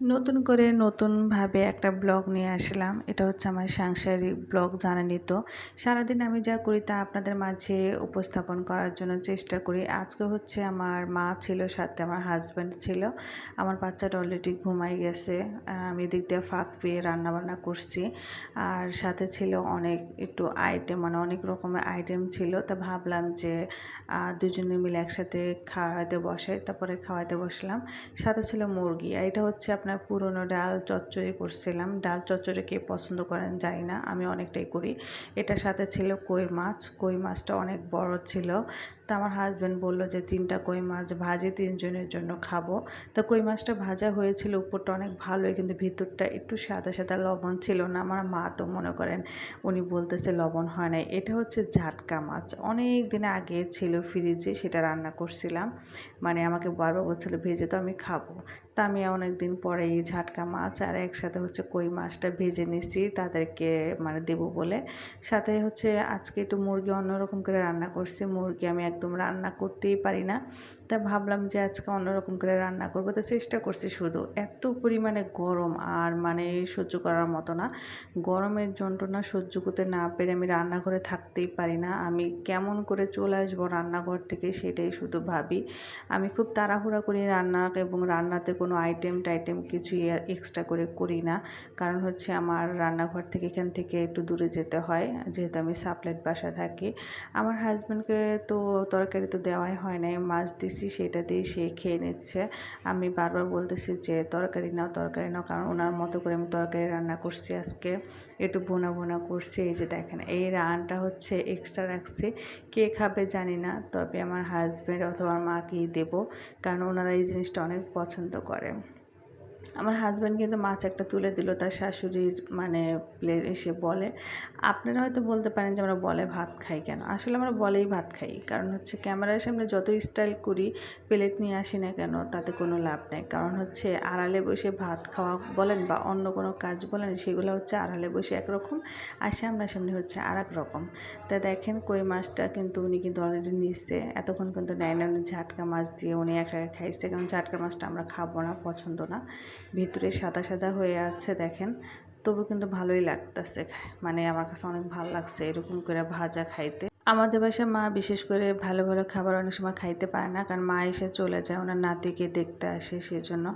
নতুন করে নতুনভাবে একটা ব্লগ নিয়ে আসলাম। এটা হচ্ছে আমার সাংসারিক ব্লগ জানেনই তো সারাদিন আমি যা করি তা আপনাদের মাঝে উপস্থাপন করার জন্য চেষ্টা করি। আজকে হচ্ছে আমার মা ছিল, সাথে আমার হাজব্যান্ড ছিল। আমার বাচ্চাটা অলরেডি ঘুমাই গেছে। আমি এদিক দিয়ে ফাঁক পেয়ে রান্নাবান্না করছি। আর সাথে ছিল অনেক একটু আইটেম মানে অনেক রকমের আইটেম ছিল। তা ভাবলাম যে দুজনে মিলে একসাথে খাওয়াতে বসে তারপরে খাওয়াতে বসলাম। সাথে ছিল মুরগি। আর এটা হচ্ছে আপনার পুরনো ডাল চচ্চড়ি করছিলাম। ডাল চচ্চড়ি কে পছন্দ করেন জানি না, আমি অনেকটাই করি। এটার সাথে ছিল কই মাছ। কই মাছটা অনেক বড় ছিল। তা আমার হাজব্যান্ড বলল যে, তিনটা কই মাছ ভাজে, তিনজনের জন্য খাব। তা কই মাছটা ভাজা হয়েছিল, উপরটা অনেক ভালোই, কিন্তু ভিতরটা একটু সাদা সাদা লবণ ছিল না। আমার মা তো মনে করেন, উনি বলতেছে লবণ হয় নাই। এটা হচ্ছে ঝাটকা মাছ। অনেক দিন আগে ছিল ফ্রিজে সেটা রান্না করছিলাম। মানে আমাকে বারবার বলছিল, ভেজে তো আমি খাব। তা আমি অনেক দিন পরে এই ঝাটকা মাছ আর একসাথে হচ্ছে কই মাছটা ভেজে নিছি, তাদেরকে মানে দেবো বলে। সাথে হচ্ছে আজকে একটু মুরগি অন্যরকম করে রান্না করছি। মুরগি আমি একদম রান্না করতেই পারি না। তা ভাবলাম যে আজকে অন্যরকম করে রান্না করব। তো চেষ্টা করছি শুধু। এত পরিমাণে গরম আর মানে সহ্য করার মতো না। গরমের যন্ত্রণা সহ্য করতে না পেরে আমি রান্নাঘরে থাকতেই পারি না। আমি কেমন করে চলে আসব রান্নাঘর থেকে সেটাই শুধু ভাবি। আমি খুব তাড়াহুড়া করি রান্না এবং রান্নাতে কোনো আইটেম টাইটেম কিছু এক্সট্রা করে করি না। কারণ হচ্ছে আমার রান্নাঘর থেকে এখান থেকে একটু দূরে যেতে হয়। যেহেতু আমি সাপ্লাইট বাসা থাকি। আমার হাজব্যান্ডকে তো তরকারি তো দেওয়াই হয় নাই। মাছ দিছি, সেটা দিয়ে সে খেয়ে নিচ্ছে। আমি বারবার বলতেছি যে, তরকারি নাও তরকারি নাও। কারণ ওনার মতো করে আমি তরকারি রান্না করছি আজকে। একটু বোনা বোনা করছি, এই যে দেখেন, এই রানটা হচ্ছে এক্সট্রা রাখছি। কে খাবে জানি না, তবে আমার হাজব্যান্ড অথবা মাকেই দেবো? কারণ ওনারা এই জিনিসটা অনেক পছন্দ করে। আমার হাজব্যান্ড কিন্তু মাছ একটা তুলে দিল তার শাশুড়ির মানে প্লেট এসে বলে। আপনারা হয়তো বলতে পারেন যে আমরা বলে ভাত খাই কেন? আসলে আমরা বলেই ভাত খাই। কারণ হচ্ছে ক্যামেরার সামনে যত স্টাইল করি প্লেট নিয়ে আসি না কেন, তাতে কোনো লাভ নেই। কারণ হচ্ছে আড়ালে বসে ভাত খাওয়া বলেন বা অন্য কোনো কাজ বলেন, সেগুলো হচ্ছে আড়ালে বসে একরকম আর সামনাসামনি হচ্ছে আর এক রকম। তা দেখেন কই মাছটা কিন্তু উনি কিন্তু অলরেডি নিচ্ছে এতক্ষণ কিন্তু নেয় না উনি ঝাটকা মাছ দিয়ে উনি একা একা খাইছে। কারণ ঝাটকা মাছটা আমরা খাব না, পছন্দ না। ভিতরে সাদা সাদা হয়ে আছে দেখেন। তবু কিন্তু ভালোই লাগতেছে মানে আমার কাছে অনেক ভালো লাগছে এরকম করে ভাজা খাইতে। আমাদের বাসায় মা বিশেষ করে ভালো ভালো খাবার অনেক সময় খাইতে পারে না। কারণ মা এসে চলে যায়, ওনার নাতিকে দেখতে আসে সেজন্য।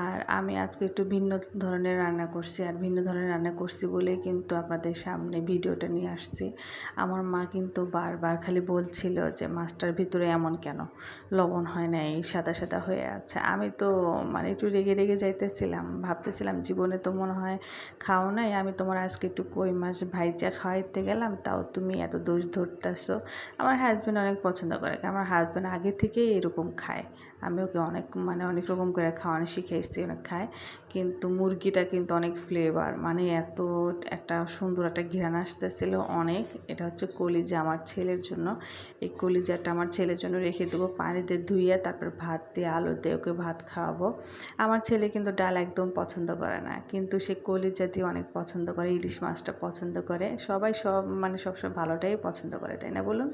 আর আমি আজকে একটু ভিন্ন ধরনের রান্না করছি আর ভিন্ন ধরনের রান্না করছি বলেই কিন্তু আপনাদের সামনে ভিডিওটা নিয়ে আসছি। আমার মা কিন্তু বারবার খালি বলছিল যে, মাছটার ভিতরে এমন কেন? লবণ হয় না, এই সাদা সাদা হয়ে আছে। আমি তো মানে একটু রেগে রেগে যাইতেছিলাম। ভাবতেছিলাম জীবনে তো মনে হয় খাও নাই। আমি তোমার আজকে একটু কই মাছ ভাইজা খাওয়াইতে গেলাম, তাও তুমি এত দোষ ধরতে করতেছো আমার হাজব্যান্ড অনেক পছন্দ করে আমার হাজব্যান্ড আগে থেকেই এরকম খায়। আমি ওকে অনেক মানে অনেক রকম করে খাওয়ানো শিখাইছি, অনেক খায়। কিন্তু মুরগিটা কিন্তু অনেক ফ্লেভার মানে এত একটা সুন্দর একটা ঘিরান আসতেছিল অনেক। এটা হচ্ছে কলিজা আমার ছেলের জন্য। এই কলিজাটা আমার ছেলের জন্য রেখে দেবো, পানিতে ধুইয়ে তারপর ভাত দিয়ে, আলু দিয়ে ওকে ভাত খাওয়াবো। আমার ছেলে কিন্তু ডাল একদম পছন্দ করে না, কিন্তু সে কলিজা দিয়ে অনেক পছন্দ করে, ইলিশ মাছটা পছন্দ করে। সবাই সব মানে সবসময় ভালোটাই পছন্দ করে তাই না বলুন?